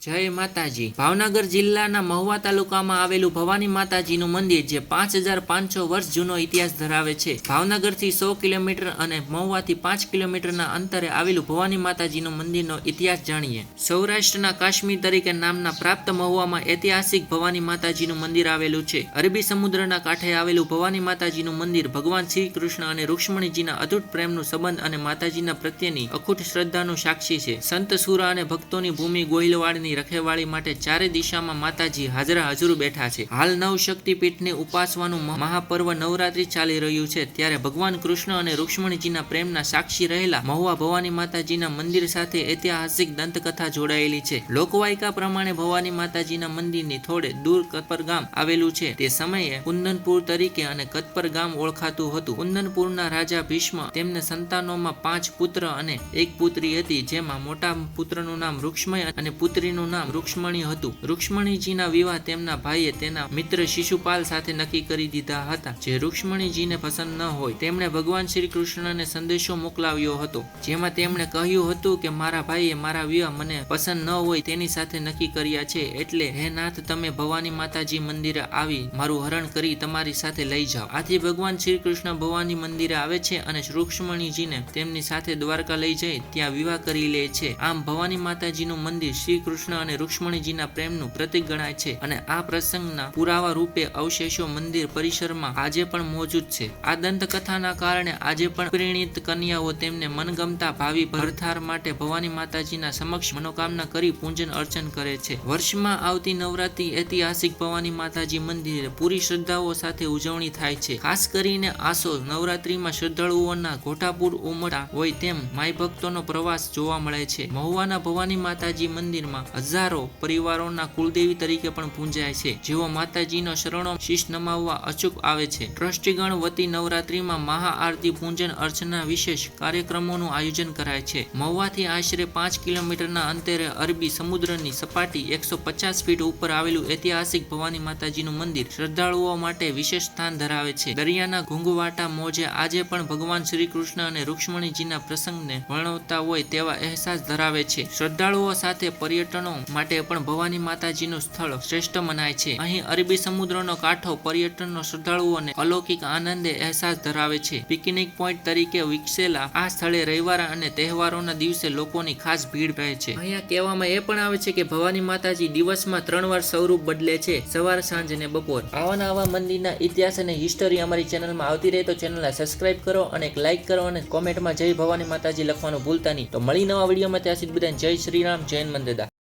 જય માતાજી. ભાવનગર જિલ્લાના મહુવા તાલુકામાં આવેલું ભવાની માતાજીનું મંદિર જે પાંચ હજાર પાંચસો વર્ષ જૂનો ઇતિહાસ ધરાવે છે. ભાવનગરથી સો કિલોમીટર અને મહુવાથી પાંચ કિલોમીટરના અંતરે આવેલું ભવાની માતાજીનું મંદિરનો ઇતિહાસ જાણીએ. સૌરાષ્ટ્રના કાશ્મીર તરીકે નામના પ્રાપ્ત મહુવામાં ઐતિહાસિક ભવાની માતાજીનું મંદિર આવેલું છે. અરબી સમુદ્રના કાંઠે આવેલું ભવાની માતાજીનું મંદિર ભગવાન શ્રી કૃષ્ણ અને રૂક્ષ્મણીજીના અતૂટ પ્રેમનું સંબંધ અને માતાજીના પ્રત્યેની અખૂટ શ્રદ્ધાનું સાક્ષી છે. સંત સુરા અને ભક્તોની ભૂમિ ગોહિલવાડની રખેવાળી માટે ચારે દિશામાં માતાજી હાજરા હજુર બેઠા છે. હાલ નવ શક્તિપીઠને ઉપાસવાનું મહાપર્વ નવરાત્રી ચાલી રહ્યું છે, ત્યારે ભગવાન કૃષ્ણ અને રૂક્ષ્મણીજીના પ્રેમના સાક્ષી રહેલા મહુવા ભવાની માતાજીના મંદિર સાથે ઐતિહાસિક દંતકથા જોડાયેલી છે. લોકવાયકા પ્રમાણે ભવાની માતાજીના મંદિરની થોડે દૂર કતપર ગામ આવેલું છે. તે સમયે કુંદનપુર તરીકે અને કતપર ગામ ઓળખાતું હતું. કુંદનપુરના રાજા ભીષ્મ તેમને સંતાનોમાં પાંચ પુત્ર અને એક પુત્રી હતી, જેમાં મોટા પુત્રનું નામ રૂક્ષ્મય અને પુત્રીનું નામ રૂક્ષ્મણી હતું. રૂક્ષ્મણીજીના વિવાહ તેમના ભાઈએ તેના મિત્ર શિશુપાલ સાથે નક્કી કરી દીધા હતા. જે રૂક્ષ્મણીજીને પસંદ ન હોય, તેમણે ભગવાન શ્રી કૃષ્ણને સંદેશો મોકલાવ્યો હતો, જેમાં તેમણે કહ્યું હતું કે, મારા ભાઈએ મારા વિવાહ મને પસંદ ન હોય તેની સાથે નક્કી કર્યા છે, એટલે હે નાથ, તમે ભવાની માતાજી મંદિરે આવી મારું હરણ કરી તમારી સાથે લઈ જાઓ. આથી ભગવાન શ્રી કૃષ્ણ ભવાની મંદિરે આવે છે અને રૂક્ષ્મણીજીને તેમની સાથે દ્વારકા લઈ જઈ, ત્યાં વિવાહ કરી લે છે. આમ ભવાની માતાજીનું મંદિર શ્રી કૃષ્ણ અને રૂક્ષ્મણીજીના પ્રેમનું પ્રતીક ગણાય છે અને આ પ્રસંગના પુરાવા રૂપે અવશેષો મંદિર પરિસરમાં આજે પણ મોજૂદ છે. આ દંતકથાના કારણે આજે પણ પરિણીત કન્યાઓ તેમને મનગમતા ભાવિ ભરથાર માટે ભવાની માતાજીના સમક્ષ મનોકામના કરી પૂજન અર્ચન કરે છે. વર્ષમાં આવતી નવરાત્રી ઐતિહાસિક ભવાની માતાજી મંદિરે પૂરી શ્રદ્ધાઓ સાથે ઉજવણી થાય છે. ખાસ કરીને આસો નવરાત્રીમાં શ્રદ્ધાળુઓના ઘોટાપુર ઉમટા હોય તેમ માય ભક્તોનો પ્રવાસ જોવા મળે છે. મહુવાના ભવાની માતાજી મંદિરમાં હજારો પરિવારોના કુલદેવી તરીકે પણ પૂંજાય છે, જેઓ માતાજીનો શરણો શીશ નમાવવા અચૂક આવે છે. ટ્રસ્ટીગણ વતી નવરાત્રીમાં મહાઆરતી પૂજન અર્ચના વિશેષ કાર્યક્રમોનું આયોજન કરાય છે. મહુવાથી આશરે પાંચ કિલોમીટરના અંતરે અરબી સમુદ્રની સપાટી એકસો પચાસ ફીટ ઉપર આવેલું ઐતિહાસિક ભવાની માતાજીનું મંદિર શ્રદ્ધાળુઓ માટે વિશેષ સ્થાન ધરાવે છે. દરિયાના ઘૂંઘવાટા મોજે આજે પણ ભગવાન શ્રી કૃષ્ણ અને રૂક્ષ્મણીજીના પ્રસંગને વર્ણવતા હોય તેવા અહેસાસ ધરાવે છે. શ્રદ્ધાળુઓ સાથે પર્યટનો માટે પણ ભવાની માતાજીનું સ્થળ શ્રેષ્ઠ મનાય છે. અહીં અરબી સમુદ્રનો કાંઠો પર્યટનનો શ્રદ્ધાળુઓને અલૌકિક આનંદે અહેસાસ ધરાવે છે. પિકનિક પોઈન્ટ તરીકે વિકસેલા આ સ્થળે રવિવાર અને તહેવારોના દિવસે લોકોની ખાસ ભીડ રહે છે. અહીંયા કહેવામાં એ પણ આવે છે કે ભવાની માતાજી દિવસમાં ત્રણ વાર સ્વરૂપ બદલે છે, સવાર, સાંજ અને બપોર. આવા આવા મંદિરના ઇતિહાસ અને હિસ્ટોરી અમારી ચેનલમાં આવતી રહે તો ચેનલને સબસ્ક્રાઇબ કરો અને લાઇક કરો અને કોમેન્ટમાં જય ભવાની માતાજી લખવાનું ભૂલતા નહીં. તો મળી નવા વિડીયોમાં ત્યાં સુધી બધાને જય શ્રી રામ જૈન મંદિર